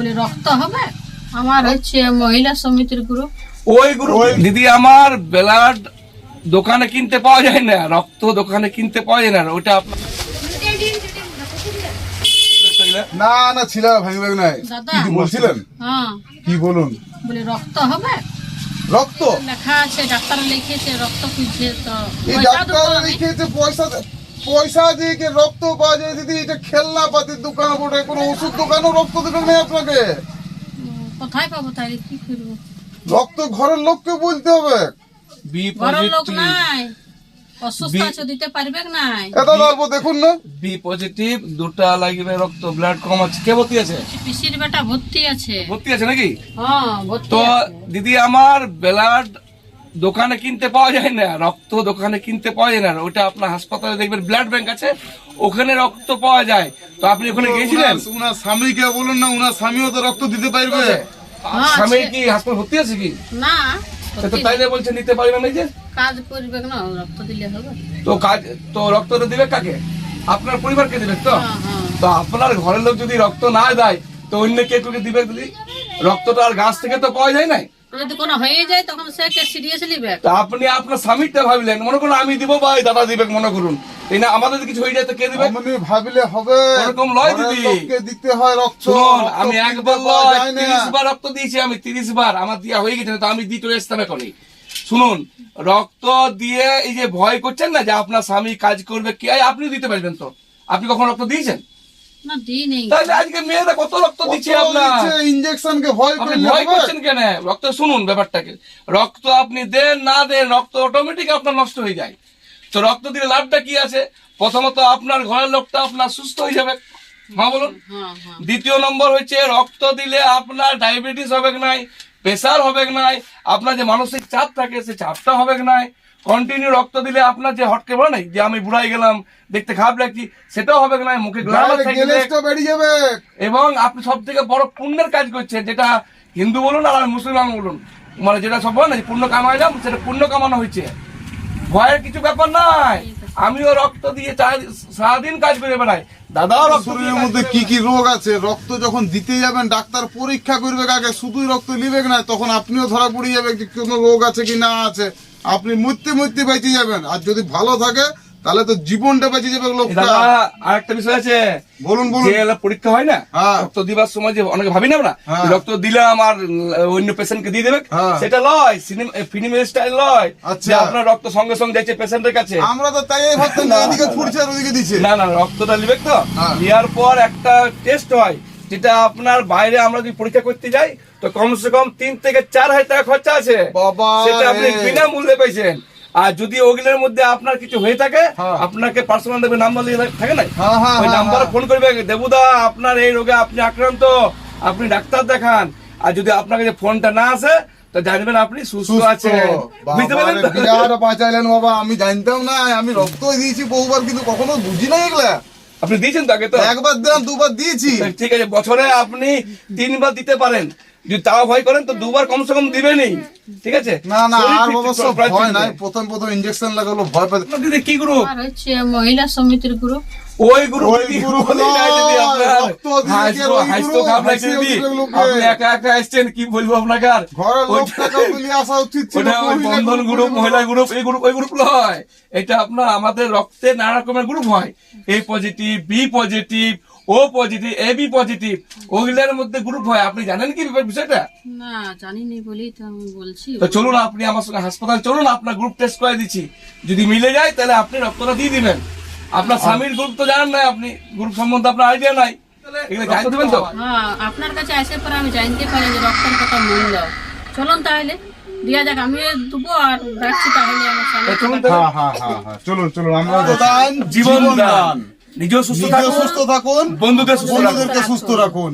বলে রক্ত হবে। আমার হচ্ছে মহিলা সমিতির গ্রুপ ওই গ্রুপ দিদি আমার ব্লাড দোকানে কিনতে পাওয়া যায় না রক্ত দোকানে কিনতে পাওয়া যায় না ওটা আপনার না না ছিল ভাই ভাই নাই। কি বলছিলেন? হ্যাঁ। কি বলুন? বলে রক্ত হবে। রক্ত? লেখা আছে ডাক্তার লিখেছে রক্ত খুঁজছে তো পয়সা দেবো লিখেছে পয়সা পয়সা দিয়ে কি রক্ত পাওয়া যায় দিদি? এটা খেলনা পাতির দোকান বটে কোনো ওষুধ দোকানও রক্ত দেবে না আপনাকে? কোথায় পাবো তাহলে? কি করব? রক্ত ঘরের লোককে বলতে হবে। বি ঘরের লোক নাই। অসুস্থ আছে দিতে পারবে নাই। এটা দাঁড়বো দেখুন না। বি পজিটিভ দুটা লাগবে রক্ত ব্লাড কম আছে। কে ভর্তি আছে? পিসির বেটা ভর্তি আছে। ভর্তি আছে নাকি? হ্যাঁ তো দিদি আমার ব্লাড দোকানে কিনতে পাওয়া যায় না রক্ত দোকানে কিনতে পাওয়া যায় না। ওটা আপনার হাসপাতালে দেখবেন ব্লাড ব্যাংক আছে ওখানে রক্ত পাওয়া যায়। তো আপনি ওখানে গিয়েছিলেন? উনার- স্বামীকে বলুন না উনার স্বামীও তো রক্ত দিতে পারবে। হ্যাঁ, স্বামী কি হাসপাতাল ভর্তি আছে কি? না তো তাইলে বলছে নিতে পারবে না যে কাজ করবে না রক্ত দিলে হবে। তো কাজ তো রক্তটা দিবে কাকে? আপনার পরিবারকে দিবে তো? হ্যাঁ হ্যাঁ। তো আপনার ঘরের লোক যদি রক্ত না দেয় তো অন্য কে দিবে? দিদি রক্তটা আর গাছ থেকে তো পাওয়া যায় না যদি কোনো হয়ে যায় তখন সে কে সিরিয়াস নিবে আপনি আপনার স্বামীরটা ভাবলেন মনে করুন আমি দিব বা দাদা দিবে মনে করুন। এই না আমাদের কিছু হয়ে যায় তো কে দিবে এমনি ভাবলে হবে। ওরকম লয় দিদি। লোককে দিতে হয় রক্ত। শুনুন রক্ত আমি একবার লয় যায় না। তিরিশ বার রক্ত দিয়েছি আমি তিরিশ বার। আমার দিয়া হয়ে গেছে তো আমি আসতাম এখনই শুনুন রক্ত দিয়ে এই যে ভয় করছেন না যে আপনার স্বামী কাজ করবে কে? আপনি দিতে পারবেন তো। আপনি কখন রক্ত দিয়েছেন? তাহলে আজকে মেয়েরা কত রক্ত দিচ্ছে কত আপনার দিচ্ছে, ইঞ্জেকশনকে ভয় ভয় করছেন কেন? রক্ত শুনুন ব্যাপারটাকে। রক্ত আপনি দেন না দেন রক্ত অটোমেটিক আপনার নষ্ট হয়ে যায়। তো রক্ত দিলে লাভটা কি আছে? প্রথমত আপনার ঘরের লোকটা আপনার সুস্থ হয়ে যাবে। হ্যাঁ বলুন। হ্যাঁ হ্যাঁ। দ্বিতীয় নম্বর হচ্ছে রক্ত দিলে আপনার ডায়াবেটিস হবে নাই? প্রেসার হবে নাই? আপনার যে মানসিক চাপ থাকে সে চাপটা হবে নাই? কন্টিনিউ রক্ত দিলে আপনার যে হটকে বলে নাই যে আমি বুড়াই গেলাম দেখতে খারাপ লাগছি সেটাও হবে নাই মুখে যাবে। এবং আপনি সব থেকে বড় পুণ্যের কাজ করছেন যেটা হিন্দু বলুন আর মুসলমান বলুন। মানে যেটা সব বলে না পুণ্য কামাইলাম সেটা পুণ্য কামানো হয়েছে। ভয়ের কিছু ব্যাপার নাই। আমিও রক্ত দিয়ে সারাদিন কাজ করে বেড়াই। দাদাও রক্ত শরীরের মধ্যে কি কি রোগ আছে? রক্ত যখন দিতে যাবেন ডাক্তার পরীক্ষা করবে আগে শুধুই রক্ত নিবে না তখন আপনিও ধরা পড়ে যাবে কোনো রোগ আছে কি না আছে। আপনি মরতে মরতে বেঁচে যাবেন আর যদি ভালো থাকে তাহলে তো জীবনটা বেঁচে যাবে লোকটা আরেকটা বিষয় আছে বলুন বলুন পরীক্ষা হয় না হ্যাঁ। রক্ত দিবার সময় যে অনেকে ভাবি না আমরা হ্যাঁ। রক্ত দিলাম আর অন্য পেশেন্টকে দিয়ে দেবে হ্যাঁ। সেটা লয় ফিনিম স্টাইল লয় আচ্ছা। যে আপনার রক্ত সঙ্গে সঙ্গে যাচ্ছে পেশেন্টের কাছে আমরা তো তাই ভাবতাম যে এদিকে ছুটছে আর ওদিকে দিচ্ছে না না রক্তটা নিবে তো। নেওয়ার পর একটা টেস্ট হয় যেটা আপনার বাইরে আমরা যদি পরীক্ষা করতে যাই তো কমসে কম তিন থেকে চার হাজার টাকা খরচা আছে। সেটা আপনি বিনামূল্যে পাইছেন। আর যদি ওগুলোর মধ্যে আপনার কিছু হয়ে থাকে হ্যাঁ। আপনাকে পার্সোনাল দেবে নাম্বার দিয়ে থাকে না? হ্যাঁ, হ্যাঁ, ওই নাম্বারে। ফোন করবে দেবুদা আপনার এই রোগে আপনি আক্রান্ত আপনি ডাক্তার দেখান। আর যদি আপনার কাছে ফোনটা না আসে তো জানবেন আপনি সুস্থ আছেন। বুঝতে বাবা পারলেন বিরাট বাঁচাইলেন বাবা আমি জানতাম না আমি রক্ত দিয়েছি বহুবার কিন্তু কখনো বুঝি না এগুলা। আপনি দিয়েছেন তাকে তো? একবার দিলাম দুবার দিয়েছি। ঠিক আছে বছরে আপনি তিনবার দিতে পারেন। যদি তাও ভয় করেন তো দুবার কমসে কম দিবেনই। ঠিক আছে? না না আর প্রায় ভয় নাই। প্রথম প্রথম ইঞ্জেকশন লাগালো ভয় পেতে কি গ্রুপ আর হচ্ছে মহিলা সমিতির গ্রুপ ওই গ্রুপ বলেই। আপনি একা একা আসছেন কি বলব আপনাকে আর? বন্ধন গ্রুপ মহিলা গ্রুপ এই গ্রুপ ওই গ্রুপ নয়। এটা আপনার আমাদের রক্তে নানা রকমের গ্রুপ হয়। A positive B positive O positive A B positive ওগুলোর মধ্যে গ্রুপ হয়। আপনি জানেন কি ব্যাপার বিষয়টা? না জানিনি বলি তো আমি বলছি। তো চলুন আপনি আমার সঙ্গে হাসপাতাল চলুন আপনার গ্রুপ টেস্ট করে দিচ্ছি। যদি মিলে যায় তাহলে আপনি রক্তটা দিয়ে দিবেন। আপনার স্বামীর গ্রুপ তো জানেন না আপনি গ্রুপ সম্বন্ধে আপনার আইডিয়া নাই। তাহলে এগুলো জানতে দেবেন তো? হ্যাঁ আপনার কাছে আসে পরে আমি জানতে পারি যে রক্তের কথা মূল্য চলুন তাহলে দিয়া যাক আমি দেবো আর রাখছি তাহলে আমার চলুন হ্যাঁ হ্যাঁ চলুন চলুন আমরা জীবন দান নিজেও সুস্থ থাকুন। সুস্থ থাকুন। বন্ধুদের বন্ধুদেরকে সুস্থ রাখুন।